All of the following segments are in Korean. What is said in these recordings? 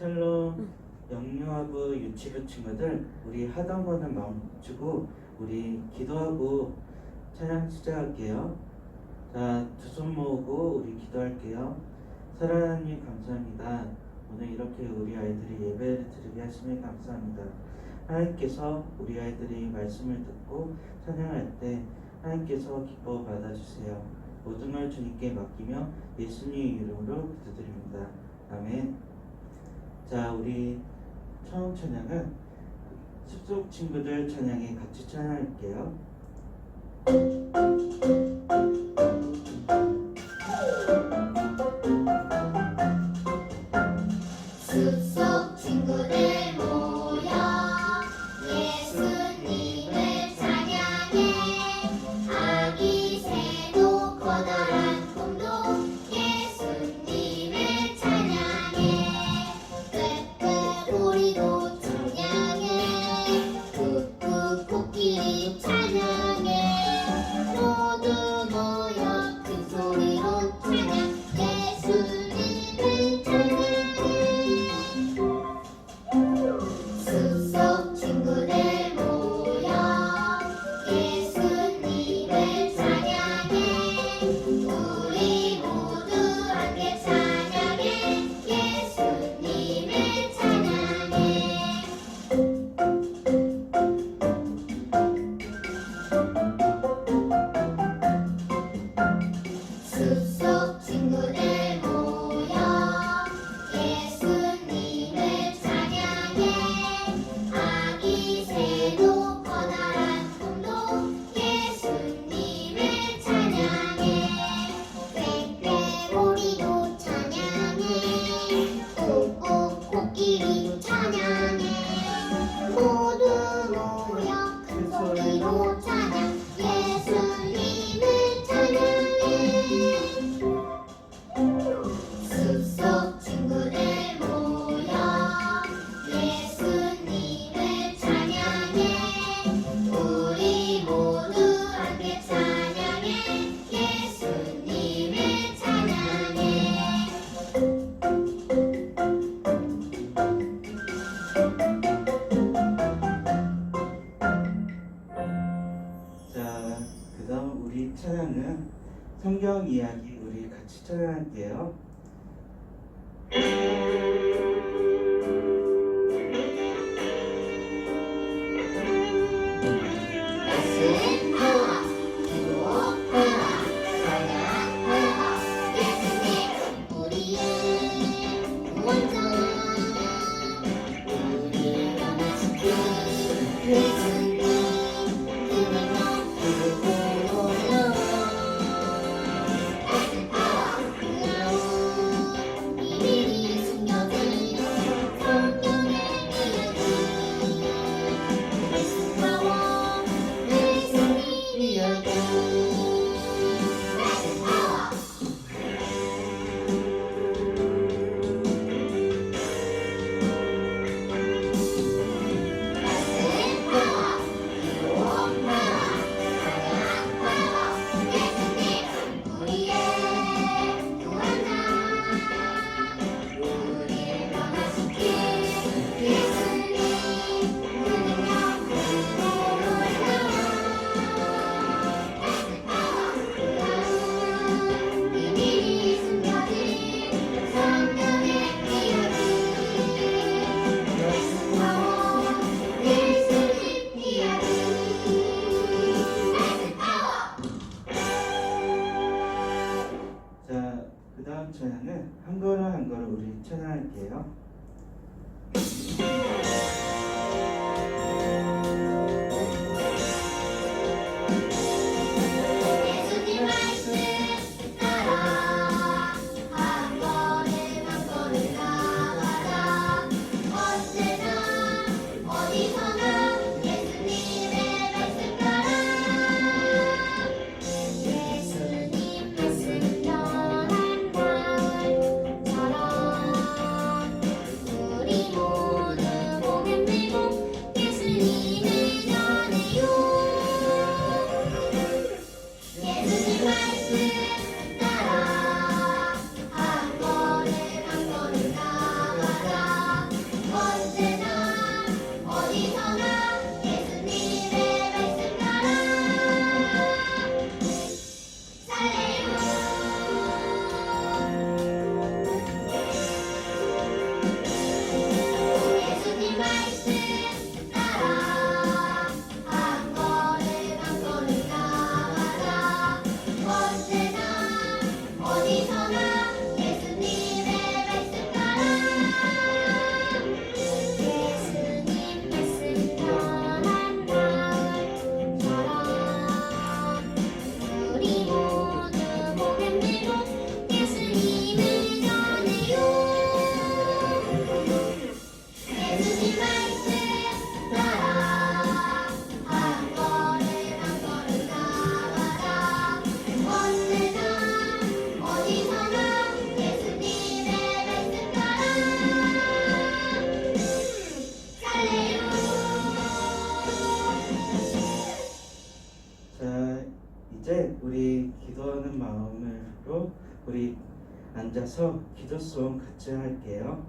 샬롬 영유아부 유치부 친구들 우리 하던 거는 멈추고 우리 기도하고 찬양 시작할게요. 자두 손 모으고 우리 기도할게요. 사랑하님 감사합니다. 오늘 이렇게 우리 아이들이 예배를 드리게 하심에 감사합니다. 하나님께서 우리 아이들이 말씀을 듣고 찬양할 때 하나님께서 기뻐 받아주세요. 모든 걸 주님께 맡기며 예수님 이름으로 기도드립니다. 아멘. 자 우리 처음 찬양은 숲속 친구들 찬양에 같이 찬양할게요. 우리 앉아서 기도송 같이 할게요.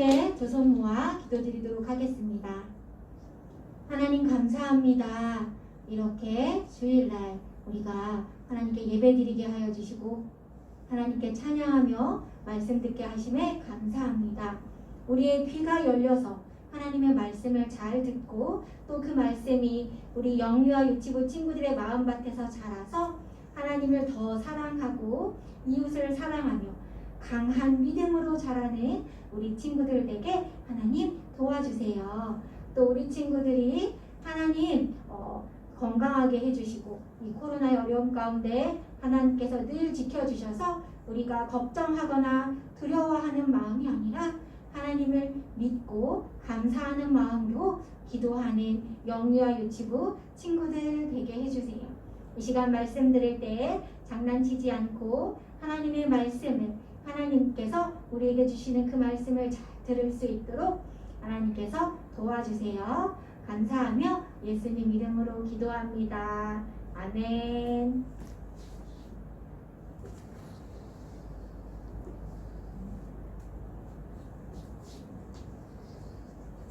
함께 두 손 모아 기도드리도록 하겠습니다. 하나님 감사합니다. 이렇게 주일날 우리가 하나님께 예배드리게 하여 주시고 하나님께 찬양하며 말씀 듣게 하심에 감사합니다. 우리의 귀가 열려서 하나님의 말씀을 잘 듣고 또 그 말씀이 우리 영유아 유치부 친구들의 마음밭에서 자라서 하나님을 더 사랑하고 이웃을 사랑하며 강한 믿음으로 자라는 우리 친구들 에게 하나님 도와주세요. 또 우리 친구들이 하나님 어, 건강하게 해주시고 이 코로나의 어려움 가운데 하나님께서 늘 지켜주셔서 우리가 걱정하거나 두려워하는 마음이 아니라 하나님을 믿고 감사하는 마음으로 기도하는 영유아 유치부 친구들 되게 해주세요. 이 시간 말씀 드릴 때 장난치지 않고 하나님의 말씀을 하나님께서 우리에게 주시는 그 말씀을 잘 들을 수 있도록 하나님께서 도와주세요. 감사하며 예수님 이름으로 기도합니다. 아멘.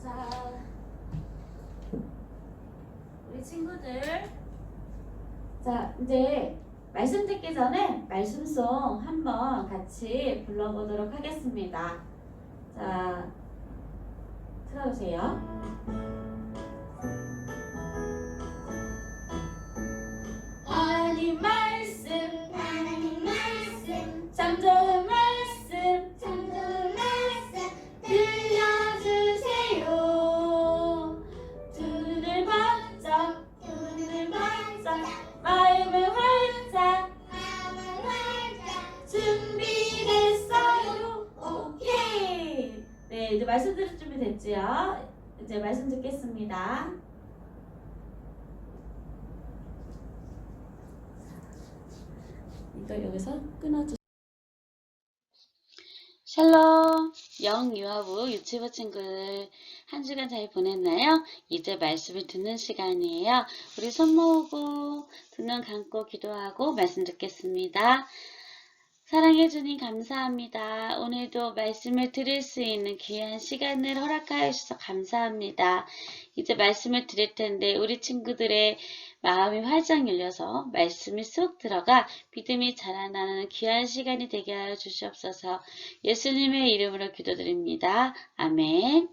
자, 우리 친구들. 자, 이제 말씀 듣기 전에 말씀송 한번 같이 불러보도록 하겠습니다. 자, 틀어주세요. 말씀 들을 준비 됐지요? 이제 말씀 듣겠습니다. 또 여기서 끊어주. 샬롬 영유아부 유치부 친구들 한 주간 잘 보냈나요? 이제 말씀을 듣는 시간이에요. 우리 손 모으고 두 눈 감고 기도하고 말씀 듣겠습니다. 사랑해 주님 감사합니다. 오늘도 말씀을 들을 수 있는 귀한 시간을 허락하여 주셔서 감사합니다. 이제 말씀을 드릴 텐데 우리 친구들의 마음이 활짝 열려서 말씀이 쏙 들어가 믿음이 자라나는 귀한 시간이 되게 하여 주시옵소서. 예수님의 이름으로 기도드립니다. 아멘.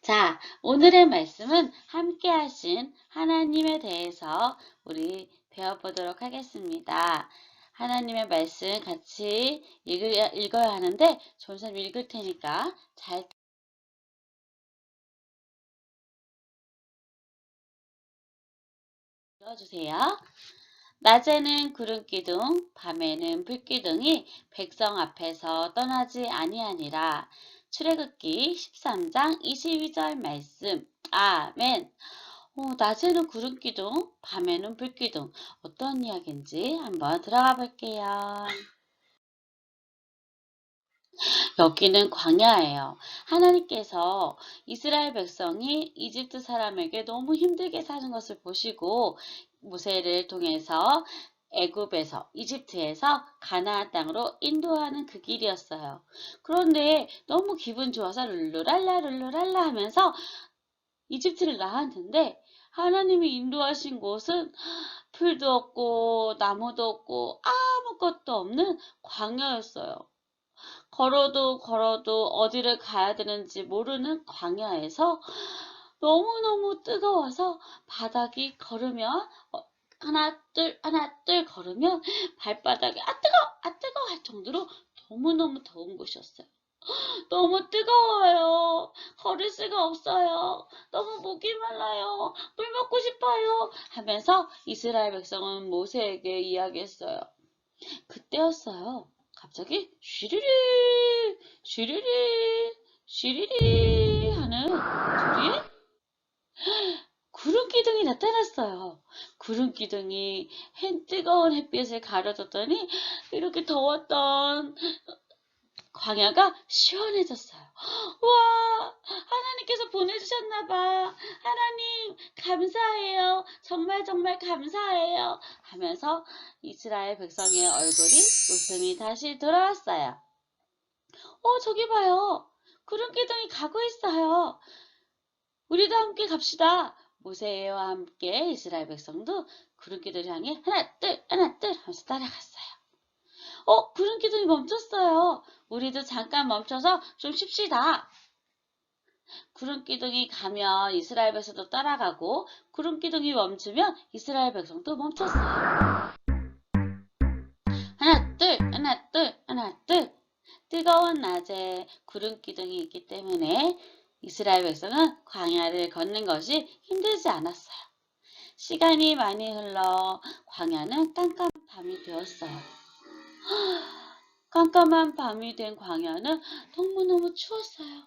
자, 오늘의 말씀은 함께 하신 하나님에 대해서 우리 배워보도록 하겠습니다. 하나님의 말씀 같이 읽어야, 읽어야 하는데 전선 읽을 테니까 잘 읽어주세요. 낮에는 구름기둥, 밤에는 불기둥이 백성 앞에서 떠나지 아니하니라. 출애굽기 13장 22절 말씀. 아멘. 어, 낮에는 구름 기둥, 밤에는 불 기둥. 어떤 이야기인지 한번 들어가 볼게요. 여기는 광야예요. 하나님께서 이스라엘 백성이 이집트 사람에게 너무 힘들게 사는 것을 보시고 모세를 통해서 애굽에서 이집트에서 가나안 땅으로 인도하는 그 길이었어요. 그런데 너무 기분 좋아서 룰루랄라 룰루랄라 하면서 이집트를 나왔는데 하나님이 인도하신 곳은 풀도 없고 나무도 없고 아무것도 없는 광야였어요. 걸어도 걸어도 어디를 가야 되는지 모르는 광야에서 너무너무 뜨거워서 바닥이 걸으면 어, 하나 둘 하나 둘 걸으면 발바닥이 아 뜨거 아 뜨거 할 정도로 너무너무 더운 곳이었어요. 너무 뜨거워요. 걸을 수가 없어요. 너무 목이 말라요. 물 먹고 싶어요. 하면서 이스라엘 백성은 모세에게 이야기했어요. 그때였어요. 갑자기 쉬리리 쉬리리 쉬리리 하는 소리에 구름 기둥이 나타났어요. 구름 기둥이 햇 뜨거운 햇빛을 가려줬더니 이렇게 더웠던 광야가 시원해졌어요. 와, 하나님께서 보내주셨나봐. 하나님, 감사해요. 정말 정말 감사해요. 하면서 이스라엘 백성의 얼굴이 웃음이 다시 돌아왔어요. 어, 저기 봐요. 구름 기둥이 가고 있어요. 우리도 함께 갑시다. 모세와 함께 이스라엘 백성도 구름 기둥을 향해 하나, 둘, 하나, 둘 하면서 따라갔어요. 어, 구름 기둥이 멈췄어요. 우리도 잠깐 멈춰서 좀 쉽시다. 구름 기둥이 가면 이스라엘 백성도 따라가고 구름 기둥이 멈추면 이스라엘 백성도 멈췄어요. 하나 둘 하나 둘 하나 둘 뜨거운 낮에 구름 기둥이 있기 때문에 이스라엘 백성은 광야를 걷는 것이 힘들지 않았어요. 시간이 많이 흘러 광야는 깜깜한 밤이 되었어요. 깜깜한 밤이 된 광야는 너무너무 추웠어요.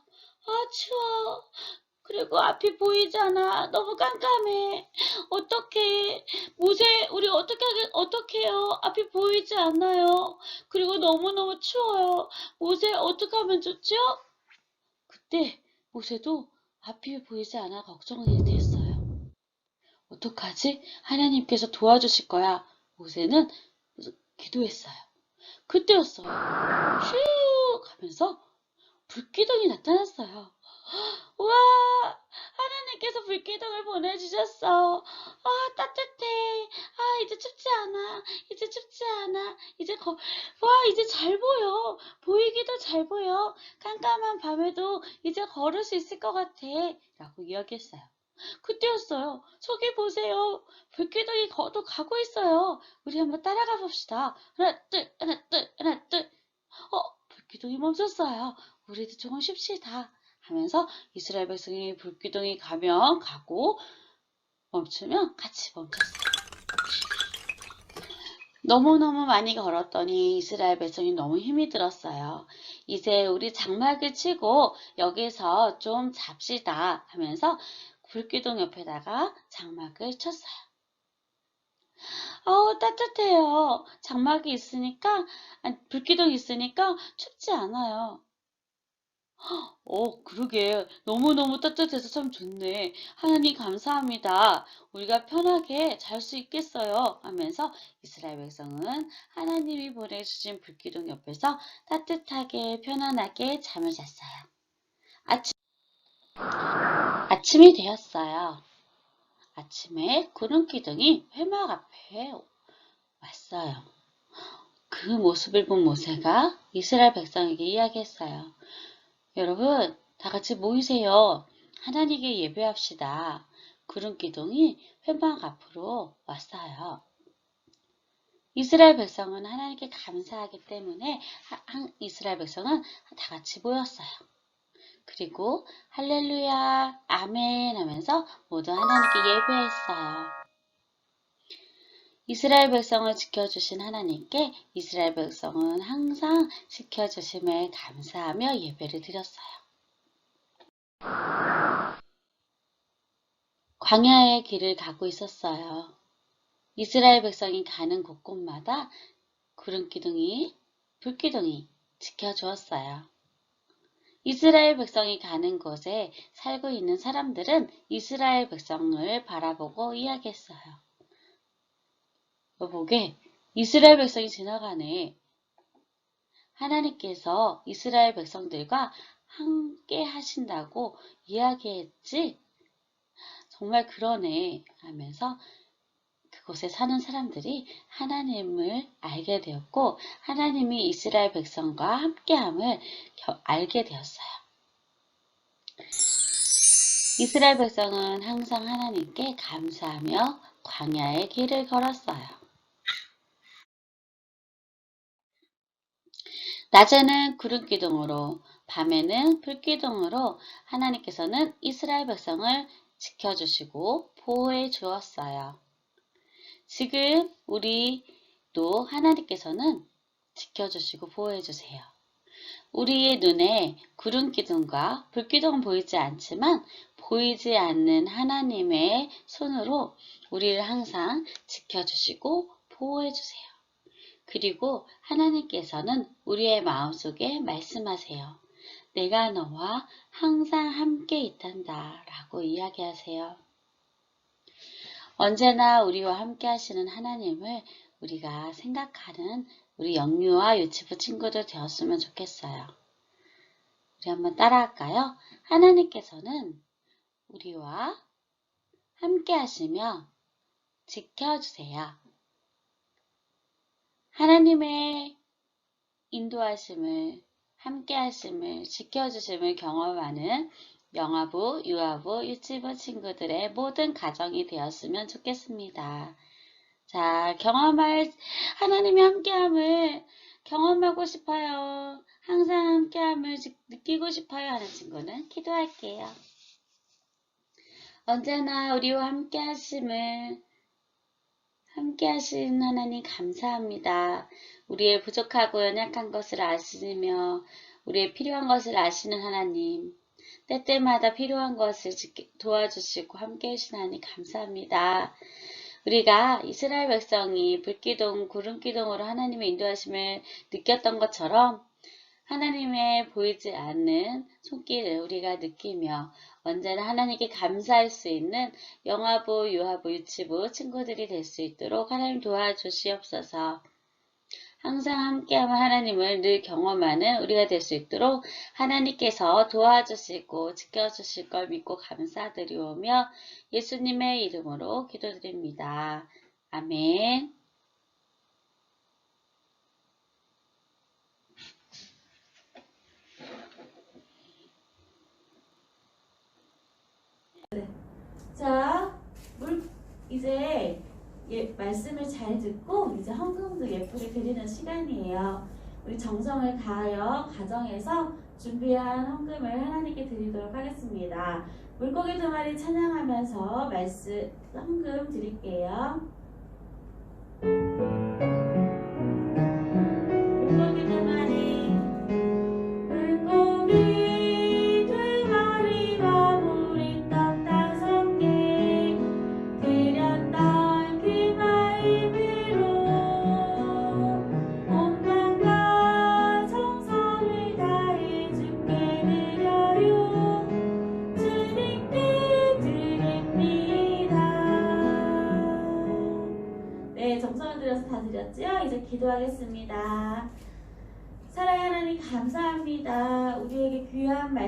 아, 추워. 그리고 앞이 보이잖아. 너무 깜깜해. 어떡해. 모세, 우리 어떻게, 하겠, 어떡해요. 앞이 보이지 않아요. 그리고 너무너무 추워요. 모세, 어떻게 하면 좋죠? 그때 모세도 앞이 보이지 않아 걱정이 됐어요. 어떡하지? 하나님께서 도와주실 거야. 모세는 기도했어요. 그때였어요. 슉 하면서 불기둥이 나타났어요. 우와! 하나님께서 불기둥을 보내주셨어. 아, 따뜻해. 아, 이제 춥지 않아. 이제 춥지 않아. 이제 거, 와, 이제 잘 보여. 보이기도 잘 보여. 깜깜한 밤에도 이제 걸을 수 있을 것 같아. 라고 이야기했어요. 그때였어요. 저기 보세요. 불기둥이 거, 또 가고 있어요. 우리 한번 따라가 봅시다. 하나, 둘, 하나, 둘, 하나, 둘. 어, 불기둥이 멈췄어요. 우리도 조금 쉽시다. 하면서 이스라엘 백성이 불기둥이 가면 가고 멈추면 같이 멈췄어요. 너무너무 많이 걸었더니 이스라엘 백성이 너무 힘이 들었어요. 이제 우리 장막을 치고 여기서 좀 잡시다 하면서 불기둥 옆에다가 장막을 쳤어요. 아우, 따뜻해요. 장막이 있으니까, 아니, 불기둥 있으니까 춥지 않아요. 어, 그러게. 너무너무 따뜻해서 참 좋네. 하나님 감사합니다. 우리가 편하게 잘 수 있겠어요. 하면서 이스라엘 백성은 하나님이 보내주신 불기둥 옆에서 따뜻하게 편안하게 잠을 잤어요. 아침, 아침이 되었어요. 아침에 구름 기둥이 회막 앞에 왔어요. 그 모습을 본 모세가 이스라엘 백성에게 이야기했어요. 여러분, 다 같이 모이세요. 하나님께 예배합시다. 구름 기둥이 회막 앞으로 왔어요. 이스라엘 백성은 하나님께 감사하기 때문에 이스라엘 백성은 다 같이 모였어요. 그리고 할렐루야, 아멘 하면서 모두 하나님께 예배했어요. 이스라엘 백성을 지켜주신 하나님께 이스라엘 백성은 항상 지켜주심에 감사하며 예배를 드렸어요. 광야의 길을 가고 있었어요. 이스라엘 백성이 가는 곳곳마다 구름 기둥이, 불 기둥이 지켜주었어요. 이스라엘 백성이 가는 곳에 살고 있는 사람들은 이스라엘 백성을 바라보고 이야기했어요. 여보게, 이스라엘 백성이 지나가네. 하나님께서 이스라엘 백성들과 함께 하신다고 이야기했지? 정말 그러네. 하면서 그 곳에 사는 사람들이 하나님을 알게 되었고, 하나님이 이스라엘 백성과 함께함을 겨- 알게 되었어요. 이스라엘 백성은 항상 하나님께 감사하며 광야의 길을 걸었어요. 낮에는 구름 기둥으로, 밤에는 불 기둥으로 하나님께서는 이스라엘 백성을 지켜주시고 보호해 주었어요. 지금 우리도 하나님께서는 지켜주시고 보호해 주세요. 우리의 눈에 구름 기둥과 불 기둥은 보이지 않지만 보이지 않는 하나님의 손으로 우리를 항상 지켜주시고 보호해 주세요. 그리고 하나님께서는 우리의 마음속에 말씀하세요. 내가 너와 항상 함께 있단다 라고 이야기하세요. 언제나 우리와 함께 하시는 하나님을 우리가 생각하는 우리 영유아 유치부 친구들 되었으면 좋겠어요. 우리 한번 따라할까요? 하나님께서는 우리와 함께 하시며 지켜주세요. 하나님의 인도하심을, 함께 하심을, 지켜주심을 경험하는 영아부, 유아부, 유치부 친구들의 모든 가정이 되었으면 좋겠습니다. 자, 경험할, 하나님의 함께함을 경험하고 싶어요. 항상 함께함을 지- 느끼고 싶어요 하는 친구는 기도할게요. 언제나 우리와 함께 하심을 함께 하신 하나님 감사합니다. 우리의 부족하고 연약한 것을 아시며 우리의 필요한 것을 아시는 하나님. 때때마다 필요한 것을 도와주시고 함께 해주신 하나님 감사합니다. 우리가 이스라엘 백성이 불기둥, 구름기둥으로 하나님의 인도하심을 느꼈던 것처럼 하나님의 보이지 않는 손길을 우리가 느끼며 언제나 하나님께 감사할 수 있는 영화부, 유아부, 유치부 친구들이 될 수 있도록 하나님 도와주시옵소서. 항상 함께하는 하나님을 늘 경험하는 우리가 될 수 있도록 하나님께서 도와주시고 지켜주실 걸 믿고 감사드리오며 예수님의 이름으로 기도드립니다. 아멘. 자, 물 이제 예, 말씀을 잘 듣고 이제 헌금도 예쁘게 드리는 시간이에요. 우리 정성을 다하여 가정에서 준비한 헌금을 하나님께 드리도록 하겠습니다. 물고기 두 마리 찬양하면서 말씀 헌금 드릴게요.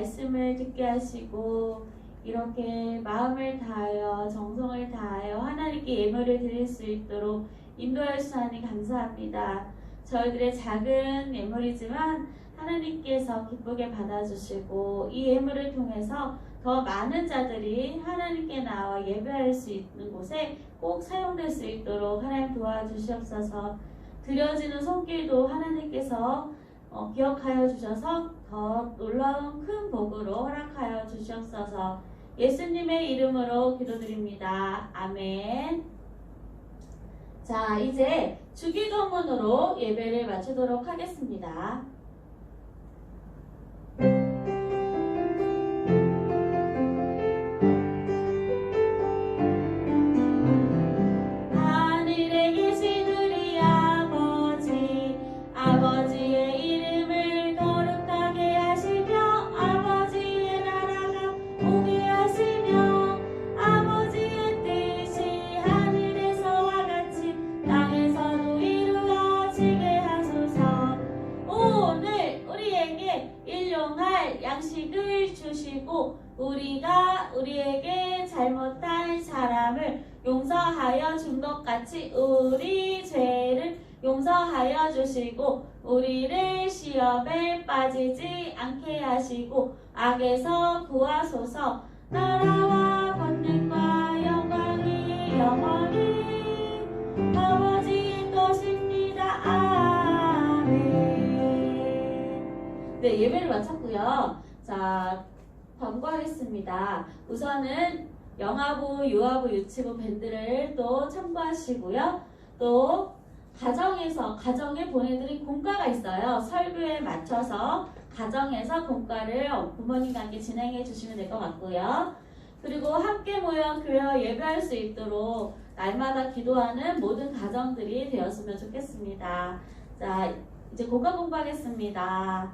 말씀을 듣게 하시고 이렇게 마음을 다하여 정성을 다하여 하나님께 예물을 드릴 수 있도록 주신 하나님 감사합니다. 저희들의 작은 예물이지만 하나님께서 기쁘게 받아주시고 이 예물을 통해서 더 많은 자들이 하나님께 나와 예배할 수 있는 곳에 꼭 사용될 수 있도록 하나님 도와주시옵소서 드려지는 손길도 하나님께서 어, 기억하여 주셔서 더 놀라운 큰 복으로 허락하여 주시옵소서 예수님의 이름으로 기도드립니다. 아멘. 자, 이제 주기도문으로 예배를 마치도록 하겠습니다. 하시고 악에서 구하소서. 나라와 권능과 영광이 영원히 아버지의 것입니다. 아멘. 네 예배를 마쳤고요. 자 광고하겠습니다. 우선은 영화부, 유아부, 유치부 밴드를 또 참고하시고요. 또 가정에서 가정에 보내드린 공과가 있어요. 설교에 맞춰서 가정에서 공과를 부모님과 함께 진행해 주시면 될 것 같고요. 그리고 함께 모여 교회 예배할 수 있도록 날마다 기도하는 모든 가정들이 되었으면 좋겠습니다. 자, 이제 공과 공부하겠습니다.